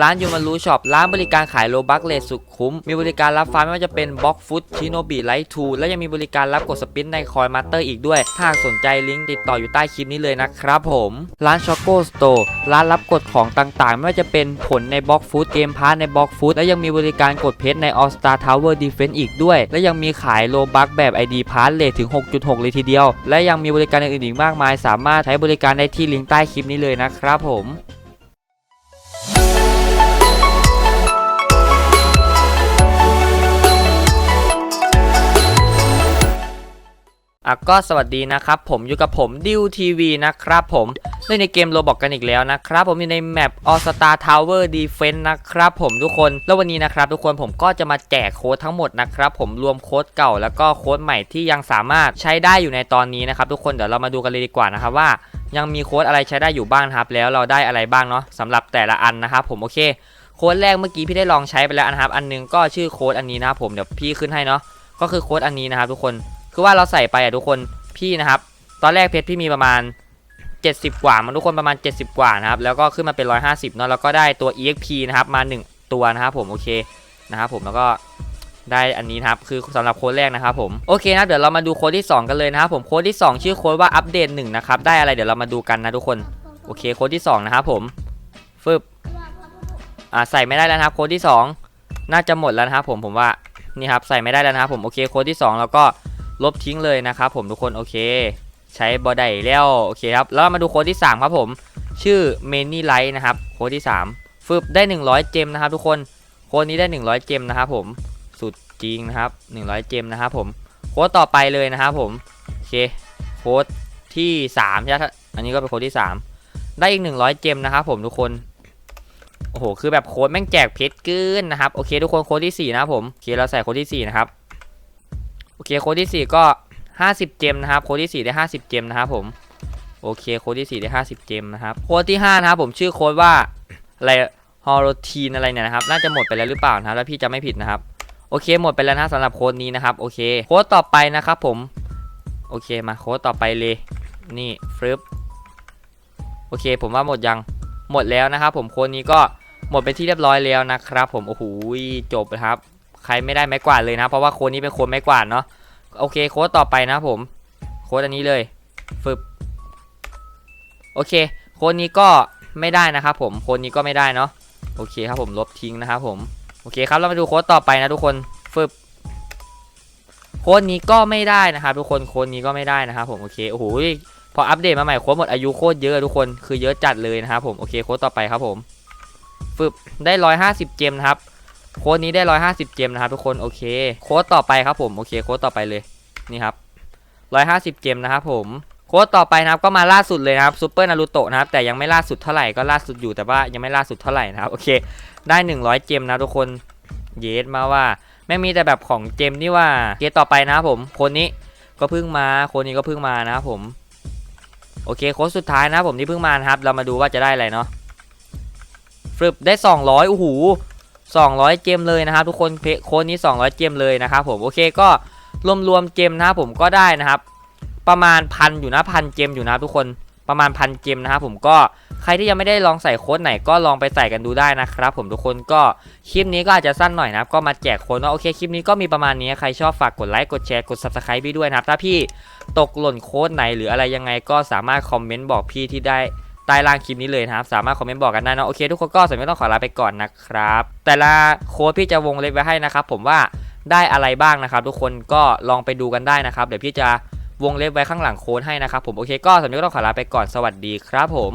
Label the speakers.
Speaker 1: ร้านยูมารูช็อปร้านบริการขายโลบักเลสสุดคุ้ม มีบริการรับฟาร์มไม่ว่าจะเป็นบล็อกฟุตชิโนบิไลท์ทูและยังมีบริการรับกดสปินในคอยมาสเตอร์อีกด้วย ถ้าสนใจลิงก์ติดต่ออยู่ใต้คลิปนี้เลยนะครับผม ร้านช็อกโกสโตร์ร้านรับกดของต่างๆ ไม่ว่าจะเป็นผลในบล็อกฟุตเกมพาร์ในบล็อกฟุตและยังมีบริการกดเพชรใน All Star Tower Defense อีกด้วย และยังมีขายโลบักแบบ ID p a s s เลทถึง 6.6 เลยทีเดียว และยังมีบริการอื่นๆอีกมากมาย สามารถใช้บริการได้ที่ลิงก์ใต้คลิปนี้เลยนะครับผม อะก็สวัสดีนะครับ ผมอยู่กับผมดิวทีวีนะครับผมเล่นในเกมโรบอกกันอีกแล้วนะครับ ผมอยู่ในแมป All Star Tower Defense นะครับผมทุกคนแล้ววันนี้นะครับ ทุกคนผมก็จะมาแจกโค้ดทั้งหมดนะครับผมรวมโค้ดเก่าแล้วก็โค้ดใหม่ที่ยังสามารถใช้ได้อยู่ในตอนนี้นะครับ ทุกคนเดี๋ยวเรามาดูกันเลยดีกว่านะครับว่า ยังมีโค้ดอะไรใช้ได้อยู่บ้างนะครับ แล้วเราได้อะไรบ้างเนาะสำหรับแต่ละอันนะครับผมโอเคโค้ดแรกเมื่อกี้พี่ได้ลองใช้ไปแล้วนะครับ อันหนึงก็ชื่อโค้ดอันนี้นะครับผมเดี๋ยวพี่ขึ้นให้เนาะก็คือโค้ดอันนี้นะครับทุกคน คือว่าเราใส่ไปอะทุกคนพี่นะครับ ตอนแรกเพชรพี่มีประมาณ 70 กว่ามันทุกคนประมาณ 70 กว่านะครับ แล้วก็ขึ้นมาเป็น 150เนาะแล้วก็ได้ตัว exp นะครับมา 1 ตัวนะครับผมโอเคนะครับผมแล้วก็ได้อันนี้นะครับคือสำหรับโค้ดแรกนะครับผมโอเคนะเดี๋ยวเรามาดูโค้ดที่ 2 กันเลยนะครับผมโค้ดที่ 2 ชื่อโค้ดว่าอัปเดต1นะครับได้อะไรเดี๋ยวเรามาดูกันนะทุกคนโอเคโค้ดที่ 2 นะครับผมฟึบอ่าใส่ไม่ได้แล้วนะครับโค้ดที่ 2 น่าจะหมดแล้วนะครับผมผมว่านี่ครับใส่ไม่ได้แล้วนะครับผมโอเคโค้ดที่ 2 แล้วก็ ลบทิ้งเลยนะครับผมทุกคนโอเค ใช้บอได้แล้วโอเคครับแล้วมาดูโค้ดที่ 3 ครับผม ชื่อ m a n y Light นะครับโค้ดที่3ฟึบได้ 100 เจมนะครับ ทุกคนโค้ดนี้ได้ 100 เจมนะครับผมสุดจริงนะครับ 100 เจมนะครับผมโค้ดต่อไปเลยนะครับผมโอเคโค้ดที่3ใช่ไหมอันนี้ก็เป็นโค้ดที่ 3 ได้อีก 100 เจมนะครับผมทุกคนโอ้โหคือแบบโค้ดแม่งแจกเพชรเกินนะครับโอเคทุกคนโค้ดที่4นะครับผมโอเคเราใส่โค้ดที่4นะครับ อเคโค้ดที่ 4 ก็ 50 เจมนะครับโค้ดที่ 4 ได้ 50 เจมนะครับผมโอเคโค้ดที่ 4 ได้ 50 เจมนะครับโค้ดที่5นะครับผมชื่อโค้ดว่าอะไรฮอลโลทีนอะไรเนี่ยนะครับน่าจะหมดไปแล้วหรือเปล่านะครับแล้วพี่จะไม่ผิดนะครับโอเคหมดไปแล้วนะสำหรับโค้ดนี้นะครับโอเคโค้ดต่อไปนะครับผมโอเคมาโค้ดต่อไปเลยนี่ฟลิปโอเค ผมว่าหมดยังหมดแล้วนะครับผมโค้ดนี้ก็หมดเป็นที่เรียบร้อยแล้วนะครับ ผมโอ้โหจบนะครับ ใครไม่ได้ไม้กวาดเลยนะ เพราะว่าโค้ดนี้เป็นโค้ดไม้กวาดเนาะ โอเคโค้ดต่อไปนะผม โค้ดอันนี้เลยฟึบโอเค โค้ดนี้ก็ไม่ได้นะครับผม โค้ดนี้ก็ไม่ได้เนาะ โอเคครับผมลบทิ้งนะครับผม โอเคครับเรามาดูโค้ดต่อไปนะทุกคนฟึบโค้ดนี้ก็ไม่ได้นะครับทุกคน โค้ดนี้ก็ไม่ได้นะครับผม โอเค โอ้โห พออัปเดตมาใหม่โค้ดหมดอายุโคตรเยอะทุกคน คือเยอะจัดเลยนะครับผม โอเคโค้ดต่อไปครับผมฟึบได้ 150 เจมนะครับ โค้ดนี้ได้150เจมนะครับทุกคนโอเค โค้ดต่อไปครับผมโอเคโค้ดต่อไปเลยนี่ครับ150เจมนะครับผมโค้ดต่อไปนะครับก็มาล่าสุดเลยนะครับซูเปอร์นารูโตะนะครับแต่ยังไม่ล่าสุดเท่าไหร่ก็ล่าสุดอยู่แต่ว่ายังไม่ล่าสุดเท่าไหร่นะครับโอเค ได้ 100 เจมนะทุกคนเยสมาว่าไม่มีแต่แบบของเจมนี่ว่าเกตต่อไปนะครับผมคนนี้ก็เพิ่งมาคนนี้ก็เพิ่งมานะครับผมโอเคโค้ดสุดท้ายนะครับผมที่เพิ่งมานะครับ เรามาดูว่าจะได้อะไรเนาะฟึบได้ 200โอ้โห 200 เจมเลยนะครับทุกคนเพโค้ดนี้ 200 เจมเลยนะครับผมโอเคก็รวมๆเจมนะครับผมก็ได้นะครับ ประมาณพันอยู่นะพันเจมอยู่นะทุกคนประมาณพันเจมนะครับผมก็ใครที่ยังไม่ได้ลองใส่โค้ดไหนก็ลองไปใส่กันดูได้นะครับผมทุกคนก็คลิปนี้ก็อาจจะสั้นหน่อยนะครับก็มาแจกโค้ดเนาะโอเคคลิปนี้ก็มีประมาณนี้ใครชอบฝากกดไลค์กดแชร์กด subscribe พี่ด้วยนะครับถ้าพี่ตกหล่นโค้ดไหนหรืออะไรยังไงก็สามารถคอมเมนต์บอกพี่ที่ได้ ต้ล่างคลิปนี้เลยนะครับ สามารถคอมเมนต์บอกกันได้นะโอเคทุกคนก็สมัยต้องขอลาไปก่อนนะครับ แต่ละโค้ดพี่จะวงเล็บไว้ให้นะครับ ผมว่าได้อะไรบ้างนะครับ ทุกคนก็ลองไปดูกันได้นะครับ เดี๋ยวพี่จะวงเล็บไว้ข้างหลังโค้ดให้นะครับผมโอเคก็สำหรับต้องขอลาไปก่อนสวัสดีครับผม